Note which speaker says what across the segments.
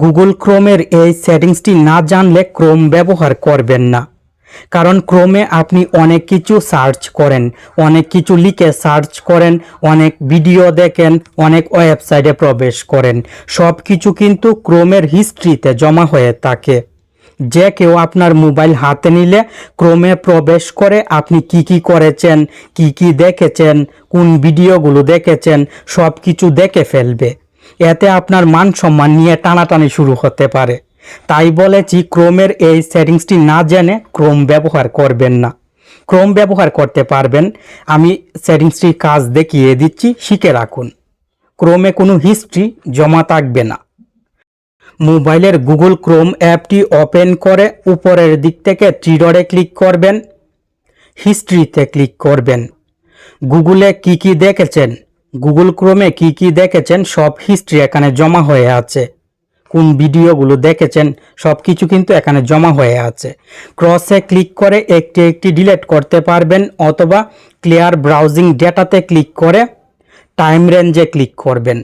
Speaker 1: Google ক্রোমের এই সেটিংসটি না জানলে ক্রোম ব্যবহার করবেন না। কারণ ক্রোমে আপনি অনেক কিছু সার্চ করেন, অনেক কিছু লিখে সার্চ করেন, অনেক ভিডিও দেখেন, অনেক ওয়েবসাইটে প্রবেশ করেন। সব কিছু কিন্তু ক্রোমের হিস্ট্রিতে জমা হয়ে থাকে। যে কেউ আপনার মোবাইল হাতে নিলে ক্রোমে প্রবেশ করে আপনি কি কি করেছেন, কি কি দেখেছেন, কোন ভিডিওগুলো দেখেছেন, সব কিছু দেখে ফেলবে। এতে আপনার মান সম্মান নিয়ে টানাটানি শুরু হতে পারে। তাই বলেছি, ক্রোমের এই সেটিংসটি না জেনে ক্রোম ব্যবহার করবেন না। ক্রোম ব্যবহার করতে পারবেন। আমি সেটিংসটির কাজ দেখিয়ে দিচ্ছি, শিখে রাখুন। ক্রোমে কোনো হিস্ট্রি জমা থাকবে না। মোবাইলের গুগল ক্রোম অ্যাপটি ওপেন করে উপরের দিক থেকে ট্রিডরে ক্লিক করবেন। হিস্ট্রিতে ক্লিক করবেন। গুগলে কি কি দেখেছেন? গুগল ক্রোমে কি কি দেখেছেন সব হিস্ট্রি এখানে জমা হয়ে আছে। কোন ভিডিওগুলো দেখেছেন সব কিছু কিন্তু এখানে জমা হয়ে আছে। ক্রসে ক্লিক করে একটি একটি ডিলেট করতে পারবেন অথবা ক্লিয়ার ব্রাউজিং ডেটাতে ক্লিক করে টাইম রেঞ্জে ক্লিক করবেন।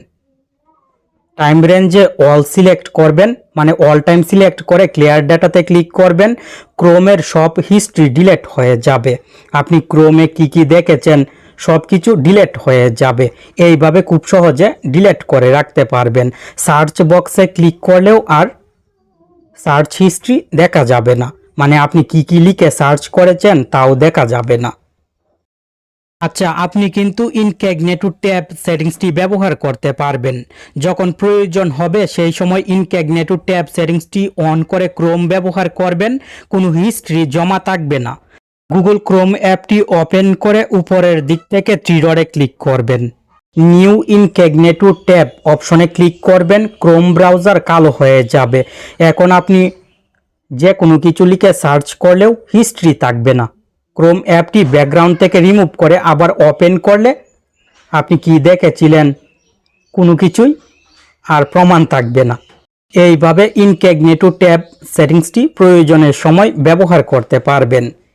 Speaker 1: টাইম রেঞ্জে অল সিলেক্ট করবেন মানে অল টাইম সিলেক্ট করে ক্লিয়ার ডাটাতে ক্লিক করবেন ক্রোমের সব হিস্ট্রি ডিলেট হয়ে যাবে। আপনি ক্রোমে কি কি দেখেছেন সব কিছু ডিলেট হয়ে যাবে। এইভাবে খুব সহজে ডিলেট করে রাখতে পারবেন। সার্চ বক্সে ক্লিক করলেও আর সার্চ হিস্ট্রি দেখা যাবে না। মানে আপনি কি কি লিখে সার্চ করেছেন তাও দেখা যাবে না। আচ্ছা আপনি কিন্তু ইনক্যাগনেটু ট্যাব সেটিংসটি ব্যবহার করতে পারবেন। যখন প্রয়োজন হবে সেই সময় ইনক্যাগনেটু ট্যাব সেটিংসটি অন করে ক্রোম ব্যবহার করবেন। কোনো হিস্ট্রি জমা থাকবে না। গুগল ক্রোম অ্যাপটি ওপেন করে উপরের দিক থেকে ট্রিডরে ক্লিক করবেন। নিউ ইনক্যাগনেটু ট্যাব অপশনে ক্লিক করবেন, ক্রোম ব্রাউজার কালো হয়ে যাবে। এখন আপনি যে কোনো কিছু লিখে সার্চ করলেও হিস্ট্রি থাকবে না। ক্রোম অ্যাপটি ব্যাকগ্রাউন্ড থেকে রিমুভ করে আবার ওপেন করলে আপনি কি দেখেছিলেন? কোনো কিছুই আর প্রমাণ থাকবে না। এইভাবে ইনক্যাগনেটু ট্যাব সেটিংসটি প্রয়োজনের সময় ব্যবহার করতে পারবেন।